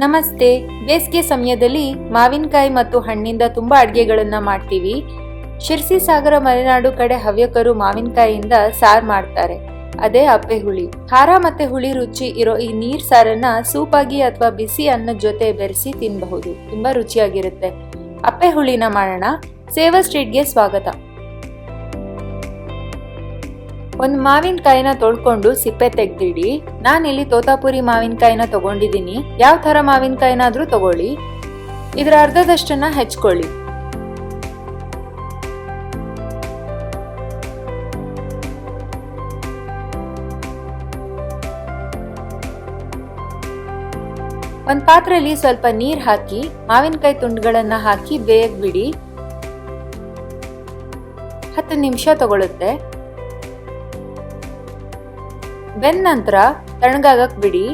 ನಮಸ್ತೆ. ಬೇಸಿಗೆ ಸಮಯದಲ್ಲಿ ಮಾವಿನಕಾಯಿ ಮತ್ತು ಹಣ್ಣಿಂದ ತುಂಬಾ ಅಡುಗೆಗಳನ್ನ ಮಾಡ್ತೀವಿ. ಶಿರ್ಸಿ ಸಾಗರ ಮಲೆನಾಡು ಕಡೆ ಹವ್ಯಕರು ಮಾವಿನಕಾಯಿಯಿಂದ ಸಾರ್ ಮಾಡ್ತಾರೆ. ಅದೇ ಅಪ್ಪೆ ಹುಳಿ. ಖಾರ ಮತ್ತೆ ಹುಳಿ ರುಚಿ ಇರೋ ಈ ನೀರ್ ಸಾರನ್ನ ಸೂಪಾಗಿ ಅಥವಾ ಬಿಸಿ ಅನ್ನದ ಜೊತೆ ಬೆರೆಸಿ ತಿನ್ನಬಹುದು ತುಂಬಾ ರುಚಿಯಾಗಿರುತ್ತೆ. ಅಪ್ಪೆ ಹುಳಿನ ಮಾಡೋಣ. ಸೇವಾ ಸ್ಟ್ರೀಟ್ಗೆ ಸ್ವಾಗತ. ಒಂದು ಮಾವಿನಕಾಯಿನ ತೊಳ್ಕೊಂಡು ಸಿಪ್ಪೆ ತೆಗ್ದಿಡಿ. ನಾನಿಲ್ಲಿ ತೋತಾಪುರಿ ಮಾವಿನಕಾಯಿನ ತಗೊಂಡಿದ್ದೀನಿ. ಯಾವ ಥರ ಮಾವಿನಕಾಯಿನಾದ್ರೂ ತಗೊಳ್ಳಿ. ಇದರ ಅರ್ಧದಷ್ಟನ್ನ ಹೆಚ್ಕೊಳ್ಳಿ. ಒಂದು ಪಾತ್ರೆಯಲ್ಲಿ ಸ್ವಲ್ಪ ನೀರು ಹಾಕಿ, ಮಾವಿನಕಾಯಿ ತುಂಡುಗಳನ್ನ ಹಾಕಿ ಬೇಯಕ್ ಬಿಡಿ ಹತ್ತು ನಿಮಿಷ ತಗೊಳುತ್ತೆ. ಬೆಂದ ನಂತರ ತಣ್ಣಗಾಗಕ್ ಬಿಡಿ.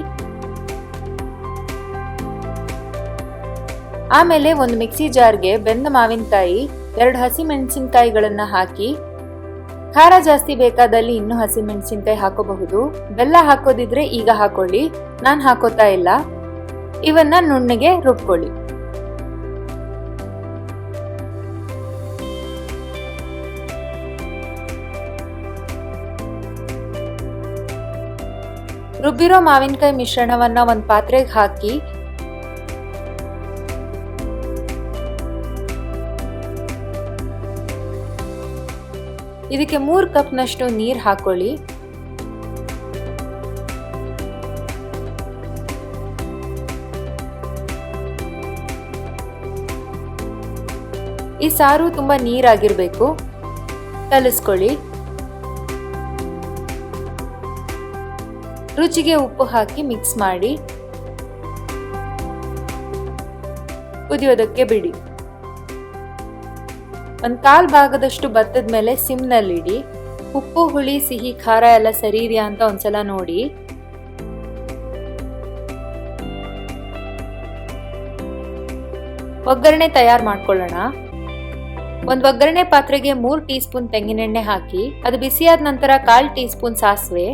ಆಮೇಲೆ ಒಂದು ಮಿಕ್ಸಿ ಜಾರ್ಗೆ ಬೆಂದ ಮಾವಿನಕಾಯಿ, ಎರಡು ಹಸಿ ಮೆಣಸಿನಕಾಯಿಗಳನ್ನ ಹಾಕಿ, ಖಾರ ಜಾಸ್ತಿ ಬೇಕಾದಲ್ಲಿ ಇನ್ನು ಹಸಿ ಮೆಣಸಿನಕಾಯಿ ಹಾಕೋಬಹುದು. ಬೆಲ್ಲ ಹಾಕೋದಿದ್ರೆ ಈಗ ಹಾಕೊಳ್ಳಿ, ನಾನು ಹಾಕೋತಾ ಇಲ್ಲ. ಇವನ್ನ ನುಣ್ಣಗೆ ರುಬ್ಕೊಳ್ಳಿ. ರುಬ್ಬಿರೋ ಮಾವಿನಕಾಯಿ ಮಿಶ್ರಣವನ್ನ ಒಂದು ಪಾತ್ರೆಗೆ ಹಾಕಿ. ಇದಕ್ಕೆ ಮೂರು ಕಪ್ನಷ್ಟು ನೀರು ಹಾಕೊಳ್ಳಿ. ಈ ಸಾರು ತುಂಬಾ ನೀರಾಗಿರಬೇಕು. ಕಲಿಸ್ಕೊಳ್ಳಿ. ರುಚಿಗೆ ಉಪ್ಪು ಹಾಕಿ ಮಿಕ್ಸ್ ಮಾಡಿ ಕುದಿಯೋದಕ್ಕೆ ಬಿಡಿ. ಒಂದು ಕಾಲ್ ಭಾಗದಷ್ಟು ಬತ್ತದ ಮೇಲೆ ಸಿಮ್ನಲ್ಲಿಡಿ ಉಪ್ಪು, ಹುಳಿ, ಸಿಹಿ, ಖಾರ ಎಲ್ಲ ಸರಿ ಇದೆಯಾ ಅಂತ ಒಂದ್ಸಲ ನೋಡಿ. ಒಗ್ಗರಣೆ ತಯಾರು ಮಾಡ್ಕೊಳ್ಳೋಣ. ಒಂದು ಒಗ್ಗರಣೆ ಪಾತ್ರೆಗೆ ಮೂರು ಟೀ ಸ್ಪೂನ್ ತೆಂಗಿನೆಣ್ಣೆ ಹಾಕಿ, ಅದು ಬಿಸಿಯಾದ ನಂತರ ಕಾಲು ಟೀ ಸ್ಪೂನ್ ಸಾಸಿವೆ.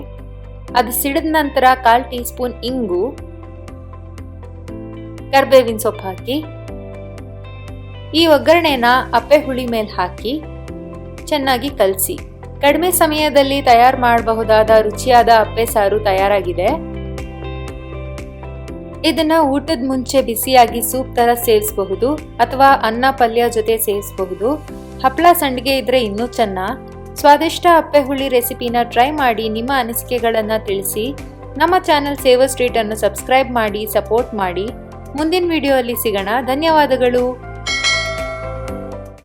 ಅದು ಸಿಡಿದ ನಂತರ ಕಾಲ್ ಟೀ ಸ್ಪೂನ್ ಇಂಗು, ಕರ್ಬೇವಿನ ಸೊಪ್ಪು ಹಾಕಿ, ಈ ಒಗ್ಗರಣೆನ ಅಪ್ಪೆ ಹುಳಿ ಮೇಲೆ ಹಾಕಿ ಚೆನ್ನಾಗಿ ಕಲಸಿ. ಕಡಿಮೆ ಸಮಯದಲ್ಲಿ ತಯಾರು ಮಾಡಬಹುದಾದ ರುಚಿಯಾದ ಅಪ್ಪೆ ಸಾರು ತಯಾರಾಗಿದೆ. ಇದನ್ನ ಊಟದ ಮುಂಚೆ ಬಿಸಿಯಾಗಿ ಸೂಪ್ ತರ ಸೇವಿಸಬಹುದು ಅಥವಾ ಅನ್ನ ಪಲ್ಯ ಜೊತೆ ಸೇವಿಸಬಹುದು ಹಪ್ಪಳ ಸಂಡಿಗೆ ಇದ್ರೆ ಇನ್ನೂ ಚೆನ್ನ ಸ್ವಾದಿಷ್ಟ ಅಪ್ಪೆ ಹುಳಿ ರೆಸಿಪಿನ ಟ್ರೈ ಮಾಡಿ ನಿಮ್ಮ ಅನಿಸಿಕೆಗಳನ್ನು ತಿಳಿಸಿ. ನಮ್ಮ ಚಾನೆಲ್ ಸೇವ ಸ್ಟ್ರೀಟನ್ನು ಸಬ್ಸ್ಕ್ರೈಬ್ ಮಾಡಿ, ಸಪೋರ್ಟ್ ಮಾಡಿ. ಮುಂದಿನ ವಿಡಿಯೋ ಅಲ್ಲಿ ಸಿಗೋಣ. ಧನ್ಯವಾದಗಳು.